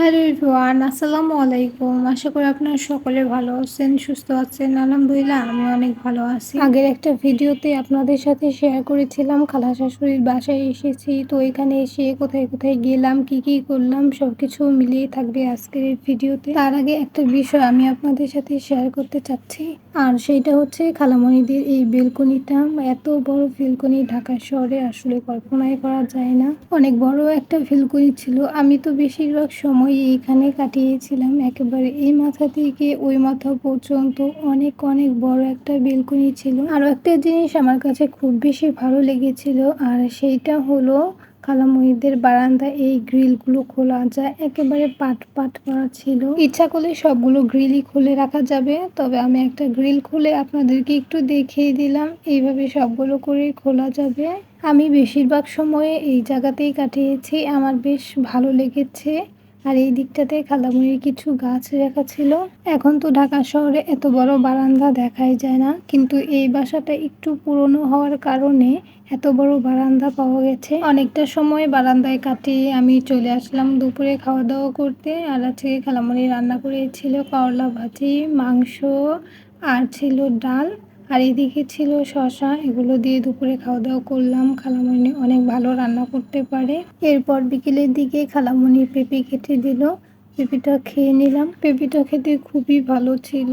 Hello everyone আসসালামু আলাইকুম। আশা করি আপনারা সকলে ভালো আছেন, সুস্থ আছেন। আলহামদুলিল্লাহ, আমি অনেক ভালো আছি। আগের একটা ভিডিওতে আপনাদের সাথে শেয়ার করেছিলাম, খালা শাশুড়ির বাসায় এসেছি। তো এখানে এসে কোথায় কোথায় গেলাম, কি কি করলাম সব কিছু মিলিয়ে থাকবে আজকের এই ভিডিওতে। তার আগে একটা বিষয় আমি আপনাদের সাথে শেয়ার করতে চাচ্ছি। আর সেইটা হচ্ছে খালামণিদের এই বেলকনিটা। এত বড় বেলকনি ঢাকা শহরে আসলে কল্পনাই করা যায় না। অনেক বড় একটা বেলকনি ছিল। আমি তো বেশিরভাগ সময় এইখানে কাটিয়েছিলাম একেবারে। এই মাথা থেকে ওই মাথা পর্যন্ত অনেক অনেক বড় একটা বেলকনি ছিল। আরও একটা জিনিস আমার কাছে খুব বেশি ভালো লেগেছিল, আর সেইটা হলো খালামহিদের বারান্দা এই গ্রিলগুলো খোলা যায় একেবারে পাট পাট করা ছিল। ইচ্ছা করলে সবগুলো গ্রিলই খুলে রাখা যাবে, তবে আমি একটা গ্রিল খুলে আপনাদেরকে একটু দেখিয়ে দিলাম, এইভাবে সবগুলো করে খোলা যাবে। আমি বেশিরভাগ সময়ে এই জায়গাতেই কাটিয়েছি, আমার বেশ ভালো লেগেছে। আর এই দিকটাতে খালামুড়ির কিছু গাছ রাখা ছিল। এখন তো ঢাকা শহরে এত বড় বারান্দা দেখাই যায় না, কিন্তু এই বাসাটা একটু পুরনো হওয়ার কারণে এত বড় বারান্দা পাওয়া গেছে। অনেকটা সময় বারান্দায় কাটিয়ে আমি চলে আসলাম দুপুরে খাওয়া দাওয়া করতে। আর আজকে খালামুড়ি রান্না করেছিল করলা ভাজি, মাংস, আর ছিল ডাল। আর এদিকে ছিল শশা, এগুলো দিয়ে দুপুরে খাওয়া দাওয়া করলাম। খালামণি অনেক ভালো রান্না করতে পারে। এরপর বিকেলের দিকে খালামণি পেঁপে কেটে দিল। পেঁপেটা খেয়ে নিলাম। পেঁপেটা খেতে খুবই ভালো ছিল।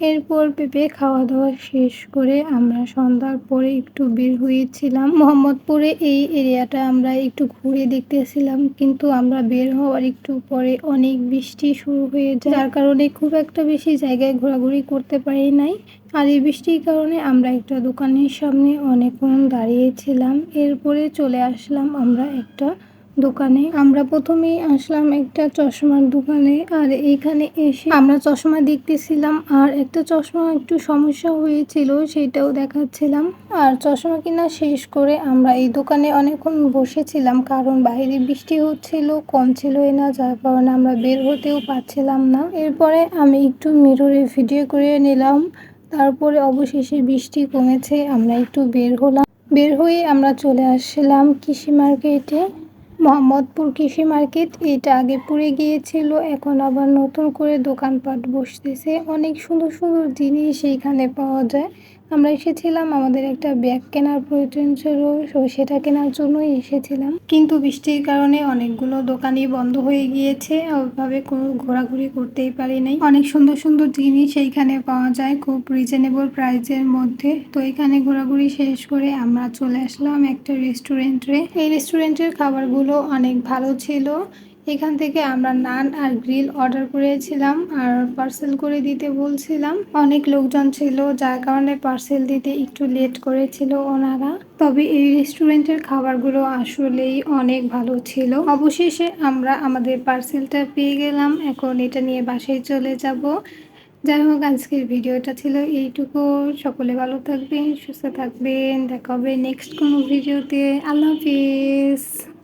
এরপর পেঁপে খাওয়া দাওয়া শেষ করে আমরা সন্ধ্যার পরে একটু বের হয়েছিলাম। মোহাম্মদপুরে এই এরিয়াটা আমরা একটু ঘুরে দেখতেছিলাম, কিন্তু আমরা বের হওয়ার একটু পরে অনেক বৃষ্টি শুরু হয়ে যায়। যার কারণে খুব একটা বেশি জায়গায় ঘোরাঘুরি করতে পারি নাই। আর এই বৃষ্টির কারণে আমরা একটা দোকানের সামনে অনেকক্ষণ দাঁড়িয়েছিলাম। এরপরে চলে আসলাম আমরা একটা দোকানে। আমরা প্রথমেই আসলাম একটা চশমার দোকানে, আর এইখানে এসে আমরা চশমা দেখতেছিলাম, আর একটা চশমা একটু সমস্যা হয়েছিল, সেটাও দেখাচ্ছিলাম। আর চশমা কিনা শেষ করে আমরা এই দোকানে অনেকক্ষণ বসেছিলাম, কারণ বাইরে বৃষ্টি হচ্ছিল, কম ছিল না, যার কারণে আমরা বের হতেও পারছিলাম না। এরপরে আমি একটু মিররে ভিডিও করে নিলাম, তারপরে অবশেষে বৃষ্টি কমেছে, আমরা একটু বের হলাম। বের হয়ে আমরা চলে আসছিলাম কৃষি মার্কেটে। মোহাম্মদপুর কৃষি মার্কেট, এটা আগে পুড়ে গিয়েছিল, এখন আবার নতুন করে দোকানপাট বসতেছে। অনেক সুন্দর সুন্দর জিনিস এইখানে পাওয়া যায়। আমরা এসেছিলাম, আমাদের একটা ব্যাগ কেনার প্রয়োজন ছিল সেটা কেনার জন্যই এসেছিলাম। কিন্তু বৃষ্টির কারণে অনেকগুলো দোকানই বন্ধ হয়ে গিয়েছে ওইভাবে কোনো ঘোরাঘুরি করতেই পারি নাই। অনেক সুন্দর সুন্দর জিনিস এইখানে পাওয়া যায়, খুব রিজনেবল প্রাইসের মধ্যে। তো এখানে ঘোরাঘুরি শেষ করে আমরা চলে আসলাম একটা রেস্টুরেন্টে এই রেস্টুরেন্টের খাবারগুলো অনেক ভালো ছিল এখান থেকে আমরা নান আর গ্রিল অর্ডার করেছিলাম আর পার্সেল করে দিতে বলছিলাম। অনেক লোকজন ছিল, যার কারণে পার্সেল দিতে একটু লেট করেছিল ওনারা। তবে এই রেস্টুরেন্টের খাবারগুলো আসলেই অনেক ভালো ছিল। অবশেষে আমরা আমাদের পার্সেলটা পেয়ে গেলাম। এখন এটা নিয়ে বাসায় চলে যাব। যাই হোক, আজকের ভিডিওটা ছিল এইটুকু। সকলে ভালো থাকবেন, সুস্থ থাকবেন। দেখা হবে নেক্সট কোনো ভিডিওতে। আল্লাহ হাফিজ।